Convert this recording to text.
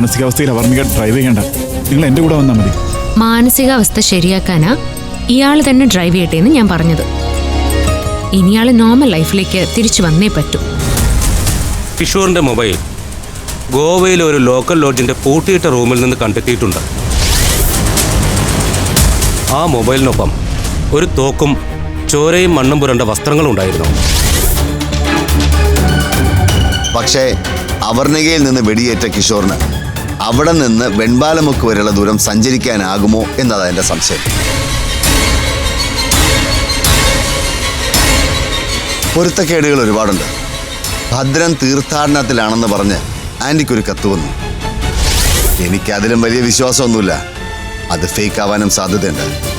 മാനസികാവസ്ഥയിൽ അവർണിക drive ചെയ്യണ്ട. നിങ്ങൾ എന്റെ കൂടെ വന്നാൽ മതി. മാനസികാവസ്ഥ ശരിയാക്കാനാ ഇയാൾ തന്നെ ഡ്രൈവ് ചെയ്യട്ടെ എന്ന് ഞാൻ പറഞ്ഞത്. ഇനിയാൾ നോർമൽ ലൈഫിലേക്ക് തിരിച്ചു വന്നേ പറ്റൂ. കിഷോറിന്റെ മൊബൈൽ ഗോവയിലെ ഒരു ലോക്കൽ ലോഡ്ജിന്റെ പൂട്ടിയിട്ട റൂമിൽ നിന്ന് കണ്ടെത്തിയിട്ടുണ്ട്. ആ മൊബൈലിനൊപ്പം ഒരു തോക്കും ചോരയും മണ്ണും പുരണ്ട വസ്ത്രങ്ങളും ഉണ്ടായിരുന്നു പക്ഷേ അവർണികയിൽ നിന്ന് വെടിയേറ്റ കിഷോറിന് അവിടെ നിന്ന് വെൺപാലമുക്ക് വരെയുള്ള ദൂരം സഞ്ചരിക്കാനാകുമോ എന്നതാണ് എന്റെ സംശയം. പൊരുത്തക്കേടുകൾ ഒരുപാടുണ്ട്. ഭദ്രൻ തീർത്ഥാടനത്തിലാണെന്ന് പറഞ്ഞ് ആന്റിക്കൊരു കത്ത് വന്നു. എനിക്കതിലും വലിയ വിശ്വാസമൊന്നുമില്ല. അത് ഫേക്ക് ആവാനും സാധ്യതയുണ്ട്.